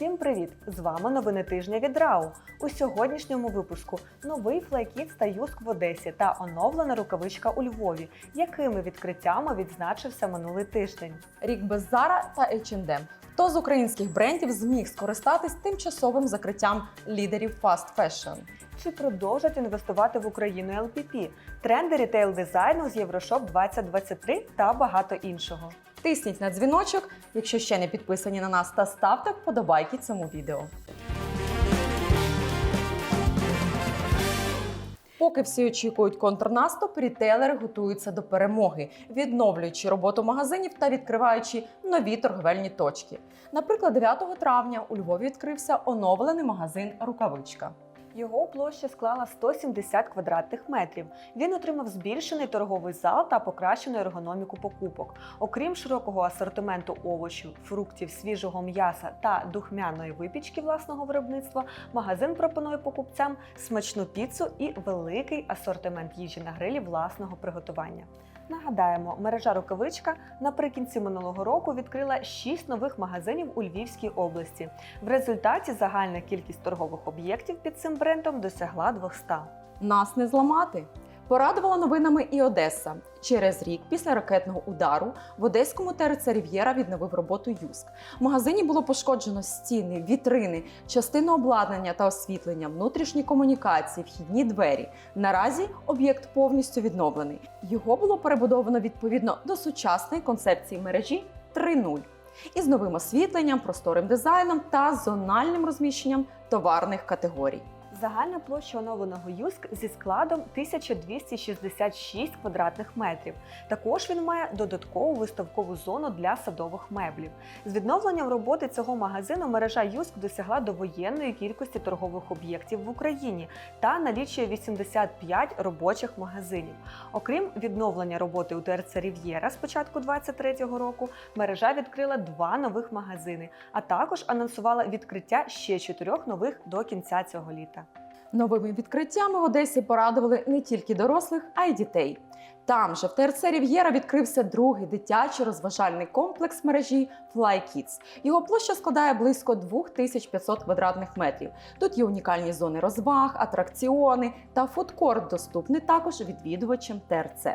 Всім привіт! З вами новини тижня від РАУ. У сьогоднішньому випуску новий флайкіт та юск в Одесі та оновлена рукавичка у Львові, якими відкриттями відзначився минулий тиждень. Рік без Zara та H&M. Хто з українських брендів зміг скористатись тимчасовим закриттям лідерів fast fashion? Чи продовжать інвестувати в Україну LPP, тренди рітейл дизайну з Єврошоп 2023 та багато іншого. Тисніть на дзвіночок, якщо ще не підписані на нас, та ставте вподобайки цьому відео. Поки всі очікують контрнаступ, рітейлери готуються до перемоги, відновлюючи роботу магазинів та відкриваючи нові торговельні точки. Наприклад, 9 травня у Львові відкрився оновлений магазин Рукавичка. Його площа склала 170 квадратних метрів. Він отримав збільшений торговий зал та покращену ергономіку покупок. Окрім широкого асортименту овочів, фруктів, свіжого м'яса та духмяної випічки власного виробництва, магазин пропонує покупцям смачну піцу і великий асортимент їжі на грилі власного приготування. Нагадаємо, мережа рукавичка наприкінці минулого року відкрила 6 нових магазинів у Львівській області. В результаті загальна кількість торгових об'єктів під цим брендом досягла 200. Нас не зламати. Порадувала новинами і Одеса. Через рік після ракетного удару в одеському ТРЦ Рів'єра відновив роботу Юск. В магазині було пошкоджено стіни, вітрини, частину обладнання та освітлення, внутрішні комунікації, вхідні двері. Наразі об'єкт повністю відновлений. Його було перебудовано відповідно до сучасної концепції мережі 3.0 із новим освітленням, просторим дизайном та зональним розміщенням товарних категорій. Загальна площа оновленого ЮСК зі складом 1266 квадратних метрів. Також він має додаткову виставкову зону для садових меблів. З відновленням роботи цього магазину мережа ЮСК досягла довоєнної кількості торгових об'єктів в Україні та налічує 85 робочих магазинів. Окрім відновлення роботи у ТРЦ Рів'єра з початку 2023 року, мережа відкрила два нових магазини, а також анонсувала відкриття ще чотирьох нових до кінця цього літа. Новими відкриттями в Одесі порадували не тільки дорослих, а й дітей. Там же в ТРЦ Рів'єра відкрився другий дитячий розважальний комплекс мережі Fly Kids. Його площа складає близько 2500 квадратних метрів. Тут є унікальні зони розваг, атракціони та фудкорт, доступний також відвідувачам ТРЦ.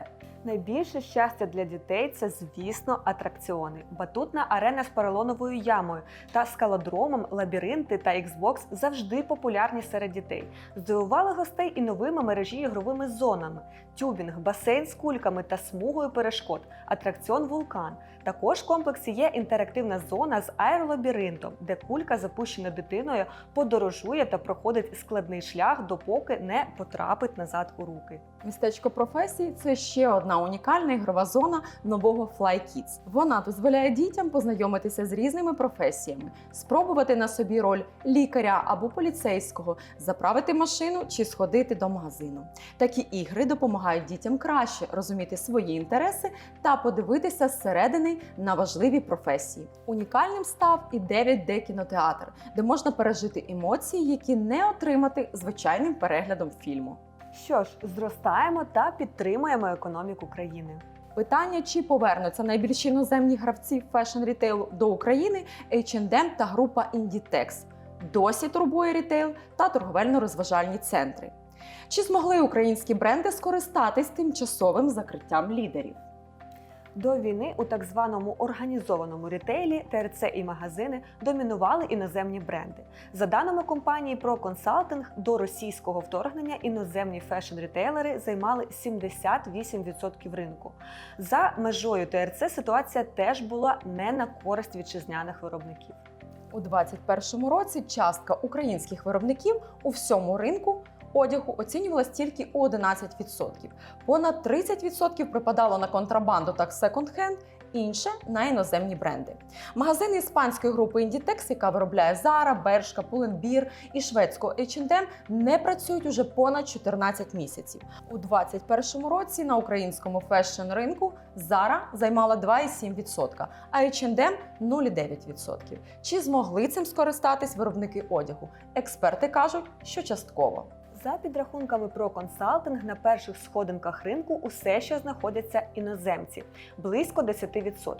Найбільше щастя для дітей це, звісно, атракціони. Батутна арена з поролоновою ямою та скалодромом, лабіринти та Xbox завжди популярні серед дітей. Здивували гостей і новими мережі ігровими зонами: тюбінг, басейн з кульками та смугою перешкод, атракціон вулкан. Також в комплексі є інтерактивна зона з аеролабіринтом, де кулька, запущена дитиною, подорожує та проходить складний шлях, допоки не потрапить назад у руки. Містечко професій це ще одна унікальна ігрова зона нового Fly Kids. Вона дозволяє дітям познайомитися з різними професіями, спробувати на собі роль лікаря або поліцейського, заправити машину чи сходити до магазину. Такі ігри допомагають дітям краще розуміти свої інтереси та подивитися зсередини на важливі професії. Унікальним став і 9D кінотеатр, де можна пережити емоції, які не отримати звичайним переглядом фільму. Що ж, зростаємо та підтримуємо економіку країни. Питання, чи повернуться найбільші іноземні гравці фешн-рітейлу до України, H&M та група Inditex. Досі турбує рітейл та торговельно-розважальні центри. Чи змогли українські бренди скористатись тимчасовим закриттям лідерів? До війни у так званому організованому рітейлі ТРЦ і магазини домінували іноземні бренди. За даними компанії про консалтинг, до російського вторгнення іноземні фешн-рітейлери займали 78% ринку. За межою ТРЦ ситуація теж була не на користь вітчизняних виробників. У 2021 році частка українських виробників у всьому ринку одягу оцінювалась тільки у 11%. Понад 30% припадало на контрабанду та секонд-хенд, інше на іноземні бренди. Магазини іспанської групи Inditex, яка виробляє Zara, Bershka, Pull&Bear і шведського H&M, не працюють уже понад 14 місяців. У 2021 році на українському фешн ринку Zara займала 2,7%, а H&M – 0,9%. Чи змогли цим скористатись виробники одягу? Експерти кажуть, що частково. За підрахунками про консалтинг, на перших сходинках ринку усе ще знаходяться іноземці близько 10%.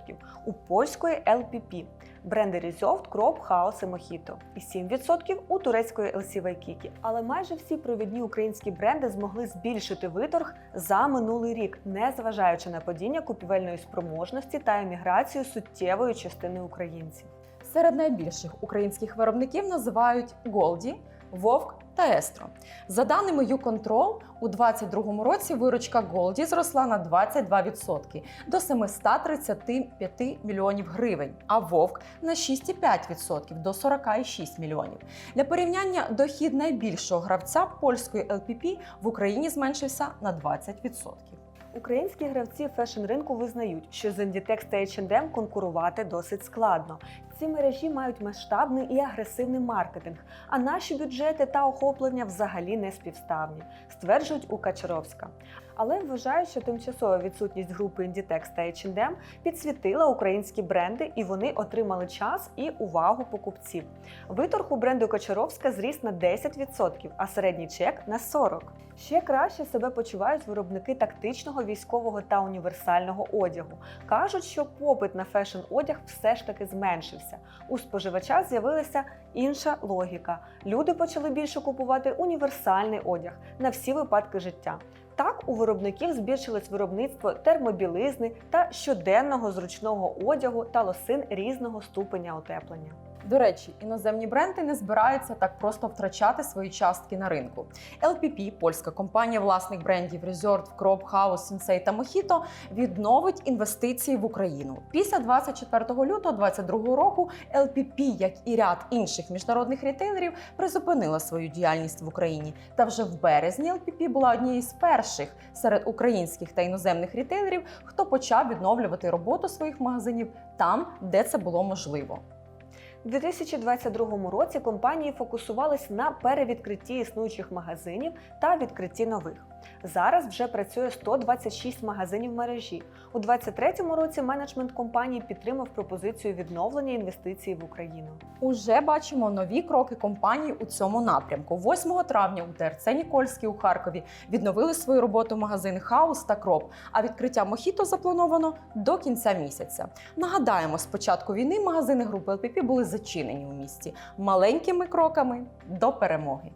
У польської LPP, бренди Reserved, Crop, House і Mojito. І 7% у турецької LC Waikiki. Але майже всі провідні українські бренди змогли збільшити виторг за минулий рік, не зважаючи на падіння купівельної спроможності та еміграцію суттєвої частини українців. Серед найбільших українських виробників називають Голді, Вовк та Естро. За даними YouControl, у 2022 році виручка Голді зросла на 22% до 735 мільйонів гривень, а Вовк на 6,5% до 46 мільйонів. Для порівняння дохід найбільшого гравця польської LPP в Україні зменшився на 20%. Українські гравці фешн-ринку визнають, що з Inditex та H&M конкурувати досить складно. Ці мережі мають масштабний і агресивний маркетинг, а наші бюджети та охоплення взагалі не співставні, стверджують у Качаровська. Але вважають, що тимчасова відсутність групи Inditex та H&M підсвітила українські бренди, і вони отримали час і увагу покупців. Виторг у бренду Кочаровська зріс на 10%, а середній чек на 40%. Ще краще себе почувають виробники тактичного, військового та універсального одягу. Кажуть, що попит на фешн-одяг все ж таки зменшився. У споживача з'явилася інша логіка. Люди почали більше купувати універсальний одяг на всі випадки життя. Так, у виробників збільшилось виробництво термобілизни та щоденного зручного одягу та лосин різного ступеня утеплення. До речі, іноземні бренди не збираються так просто втрачати свої частки на ринку. LPP, польська компанія власних брендів Resort, Crop, House, Sensei та Mojito, відновить інвестиції в Україну. Після 24 лютого 2022 року LPP, як і ряд інших міжнародних рітейлерів, призупинила свою діяльність в Україні. Та вже в березні LPP була однією з перших серед українських та іноземних рітейлерів, хто почав відновлювати роботу своїх магазинів там, де це було можливо. У 2022 році компанії фокусувались на перевідкритті існуючих магазинів та відкритті нових. Зараз вже працює 126 магазинів мережі. У 2023 році менеджмент компанії підтримав пропозицію відновлення інвестицій в Україну. Уже бачимо нові кроки компанії у цьому напрямку. 8 травня у ТРЦ Нікольський у Харкові відновили свою роботу магазини Хаус та Кроп. А відкриття Мохіто заплановано до кінця місяця. Нагадаємо, з початку війни магазини групи ЛПП були зачинені у місті маленькими кроками до перемоги.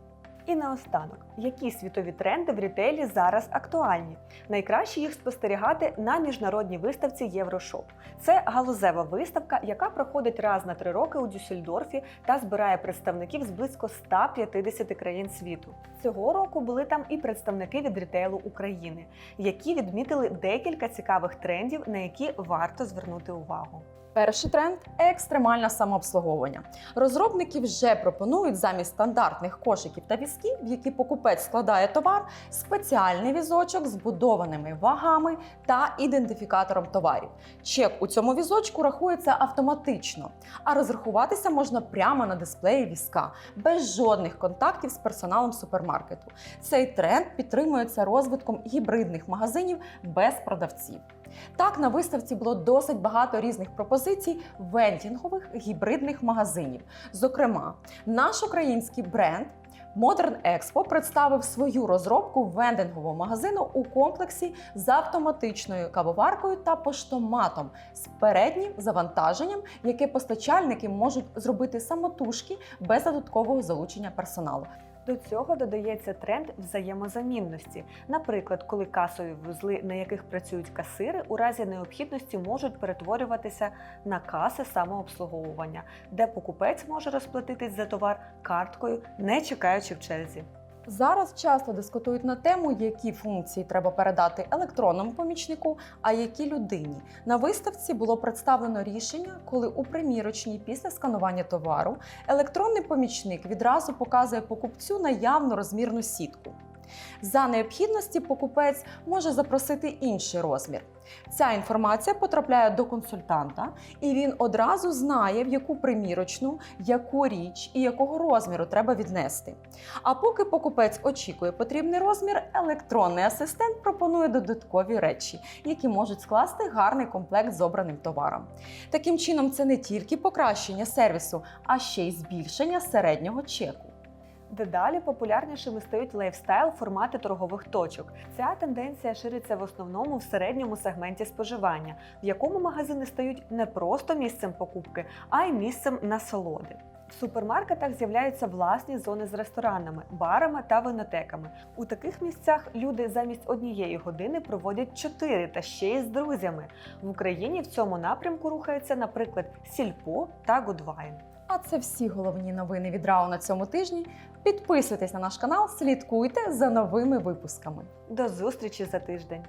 І наостанок, які світові тренди в рітейлі зараз актуальні? Найкраще їх спостерігати на міжнародній виставці Єврошоп. Це галузева виставка, яка проходить раз на три роки у Дюссельдорфі та збирає представників з близько 150 країн світу. Цього року були там і представники від рітейлу України, які відмітили декілька цікавих трендів, на які варто звернути увагу. Перший тренд екстремальне самообслуговування. Розробники вже пропонують замість стандартних кошиків та візків, в які покупець складає товар, спеціальний візочок з будованими вагами та ідентифікатором товарів. Чек у цьому візочку рахується автоматично, а розрахуватися можна прямо на дисплеї візка, без жодних контактів з персоналом супермаркету. Цей тренд підтримується розвитком гібридних магазинів без продавців. Так, на виставці було досить багато різних пропозицій вендінгових гібридних магазинів. Зокрема, наш український бренд Modern Expo представив свою розробку вендингового магазину у комплексі з автоматичною кавоваркою та поштоматом з переднім завантаженням, яке постачальники можуть зробити самотужки без додаткового залучення персоналу. До цього додається тренд взаємозамінності. Наприклад, коли касові вузли, на яких працюють касири, у разі необхідності можуть перетворюватися на каси самообслуговування, де покупець може розплатитись за товар карткою, не чекаючи в черзі. Зараз часто дискутують на тему, які функції треба передати електронному помічнику, а які людині. На виставці було представлено рішення, коли у примірочній після сканування товару електронний помічник відразу показує покупцю наявну розмірну сітку. За необхідності покупець може запросити інший розмір. Ця інформація потрапляє до консультанта, і він одразу знає, в яку примірочну, яку річ і якого розміру треба віднести. А поки покупець очікує потрібний розмір, електронний асистент пропонує додаткові речі, які можуть скласти гарний комплект з обраним товаром. Таким чином, це не тільки покращення сервісу, а ще й збільшення середнього чеку. Дедалі популярнішими стають лайфстайл формати торгових точок. Ця тенденція шириться в основному в середньому сегменті споживання, в якому магазини стають не просто місцем покупки, а й місцем насолоди. В супермаркетах з'являються власні зони з ресторанами, барами та винотеками. У таких місцях люди замість однієї години проводять чотири та ще й з друзями. В Україні в цьому напрямку рухаються, наприклад, Сільпо та Гудвайн. А це всі головні новини від РАО на цьому тижні. Підписуйтесь на наш канал, слідкуйте за новими випусками. До зустрічі за тиждень!